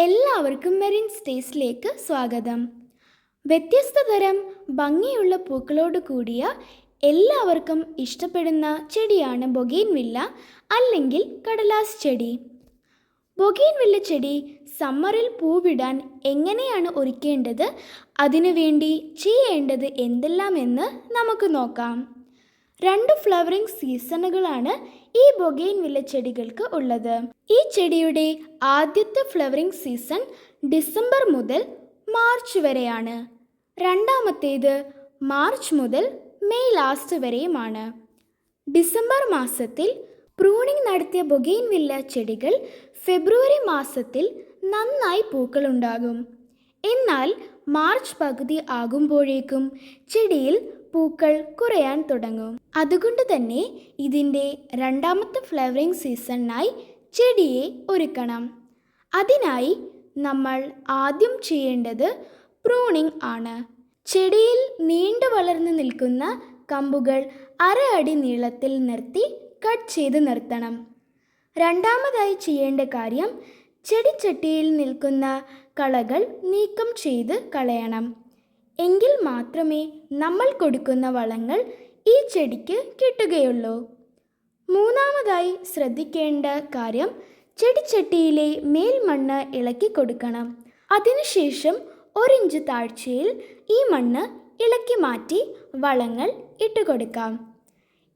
എല്ലാവർക്കും മെറിൻ സ്റ്റേസിലേക്ക് സ്വാഗതം. വ്യത്യസ്ത തരം ഭംഗിയുള്ള പൂക്കളോട് കൂടിയ എല്ലാവർക്കും ഇഷ്ടപ്പെടുന്ന ചെടിയാണ് ബൊഗീൻവില്ല അല്ലെങ്കിൽ കടലാസ് ചെടി. ബൊഗീൻവില്ല ചെടി സമ്മറിൽ പൂവിടാൻ എങ്ങനെയാണ് ഒരുക്കേണ്ടത്? അതിനുവേണ്ടി ചെയ്യേണ്ടത് എന്തെല്ലാമെന്ന് നമുക്ക് നോക്കാം. രണ്ട് ഫ്ലവറിംഗ് സീസണുകളാണ് ഈ ബൊഗെയിൻവില്ല ചെടികൾക്ക് ഉള്ളത്. ഈ ചെടിയുടെ ആദ്യത്തെ ഫ്ലവറിംഗ് സീസൺ ഡിസംബർ മുതൽ മാർച്ച് വരെയാണ്. രണ്ടാമത്തേത് മാർച്ച് മുതൽ മെയ് ലാസ്റ്റ് വരെയുമാണ്. ഡിസംബർ മാസത്തിൽ പ്രൂണിംഗ് നടത്തിയ ബൊഗെയിൻവില്ല ചെടികൾ ഫെബ്രുവരി മാസത്തിൽ നന്നായി പൂക്കളുണ്ടാകും. എന്നാൽ മാർച്ച് പകുതി ആകുമ്പോഴേക്കും ചെടിയിൽ പൂക്കൾ കുറയാൻ തുടങ്ങും. അതുകൊണ്ട് തന്നെ ഇതിന്റെ രണ്ടാമത്തെ ഫ്ലവറിംഗ് സീസണിനായി ചെടിയെ ഒരുക്കണം. അതിനായി നമ്മൾ ആദ്യം ചെയ്യേണ്ടത് പ്രൂണിംഗ് ആണ്. ചെടിയിൽ നീണ്ടു വളർന്നു നിൽക്കുന്ന കമ്പുകൾ അര അടി നീളത്തിൽ നിർത്തി കട്ട് ചെയ്ത് നിർത്തണം. രണ്ടാമതായി ചെയ്യേണ്ട കാര്യം ചെടിച്ചട്ടിയിൽ നിൽക്കുന്ന കളകൾ നീക്കം ചെയ്ത് കളയണം. എങ്കിൽ മാത്രമേ നമ്മൾ കൊടുക്കുന്ന വളങ്ങൾ ഈ ചെടിക്ക് കിട്ടുകയുള്ളൂ. മൂന്നാമതായി ശ്രദ്ധിക്കേണ്ട കാര്യം ചെടിച്ചട്ടിയിലെ മേൽമണ്ണ് ഇളക്കി കൊടുക്കണം. അതിനുശേഷം ഒരിഞ്ച് താഴ്ചയിൽ ഈ മണ്ണ് ഇളക്കി മാറ്റി വളങ്ങൾ ഇട്ടുകൊടുക്കാം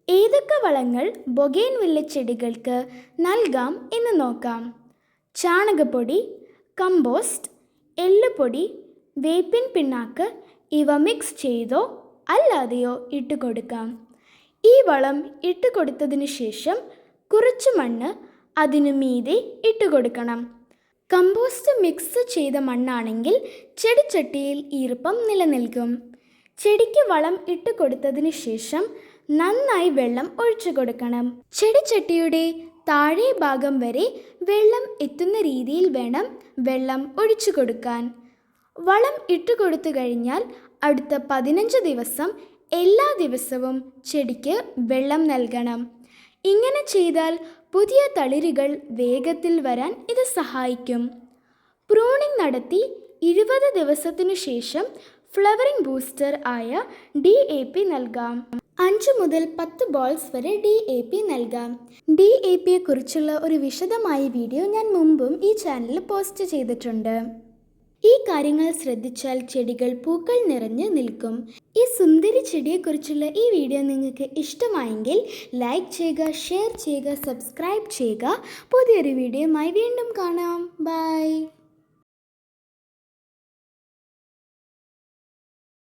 ഏതൊക്കെ വളങ്ങൾ ബൊഗേൻ വില്ല ചെടികൾക്ക് നൽകാം എന്ന് നോക്കാം. ചാണകപ്പൊടി കമ്പോസ്റ്റ് എല്ലുപൊടി വേപ്പിൻ പിണ്ണാക്ക് ഇവ മിക്സ് ചെയ്തോ അല്ലാതെയോ ഇട്ട് കൊടുക്കാം. ഈ വളം ഇട്ട് കൊടുത്തതിന് ശേഷം കുറച്ച് മണ്ണ് അതിനു മീതെ ഇട്ട് കൊടുക്കണം. കമ്പോസ്റ്റ് മിക്സ് ചെയ്ത മണ്ണാണെങ്കിൽ ചെടിച്ചട്ടിയിൽ ഈർപ്പം നിലനിൽക്കും. ചെടിക്ക് വളം ഇട്ട് കൊടുത്തതിന് ശേഷം നന്നായി വെള്ളം ഒഴിച്ചു കൊടുക്കണം. ചെടിച്ചട്ടിയുടെ താഴെ ഭാഗം വരെ വെള്ളം എത്തുന്ന രീതിയിൽ വേണം വെള്ളം ഒഴിച്ചു കൊടുക്കാൻ. വളം ഇട്ട് കൊടുത്തു കഴിഞ്ഞാൽ അടുത്ത പതിനഞ്ച് ദിവസം എല്ലാ ദിവസവും ചെടിക്ക് വെള്ളം നൽകണം. ഇങ്ങനെ ചെയ്താൽ പുതിയ തളിരുകൾ വേഗത്തിൽ വരാൻ ഇത് സഹായിക്കും. പ്രൂണിംഗ് നടത്തി ഇരുപത് ദിവസത്തിനു ശേഷം ഫ്ലവറിംഗ് ബൂസ്റ്റർ ആയ ഡി എ പി നൽകാം. അഞ്ച് മുതൽ പത്ത് ബോൾസ് വരെ ഡി എ പി നൽകാം. ഡി എ പിയെ കുറിച്ചുള്ള ഒരു വിശദമായ വീഡിയോ ഞാൻ മുമ്പും ഈ ചാനലിൽ പോസ്റ്റ് ചെയ്തിട്ടുണ്ട്. ഈ കാര്യങ്ങൾ ശ്രദ്ധിച്ചാൽ ചെടികൾ പൂക്കൾ നിറഞ്ഞ് നിൽക്കും. ഈ സുന്ദരി ചെടിയെക്കുറിച്ചുള്ള ഈ വീഡിയോ നിങ്ങൾക്ക് ഇഷ്ടമായെങ്കിൽ ലൈക്ക് ചെയ്യുക ഷെയർ ചെയ്യുക സബ്സ്ക്രൈബ് ചെയ്യുക. പുതിയൊരു വീഡിയോയുമായി വീണ്ടും കാണാം. ബൈ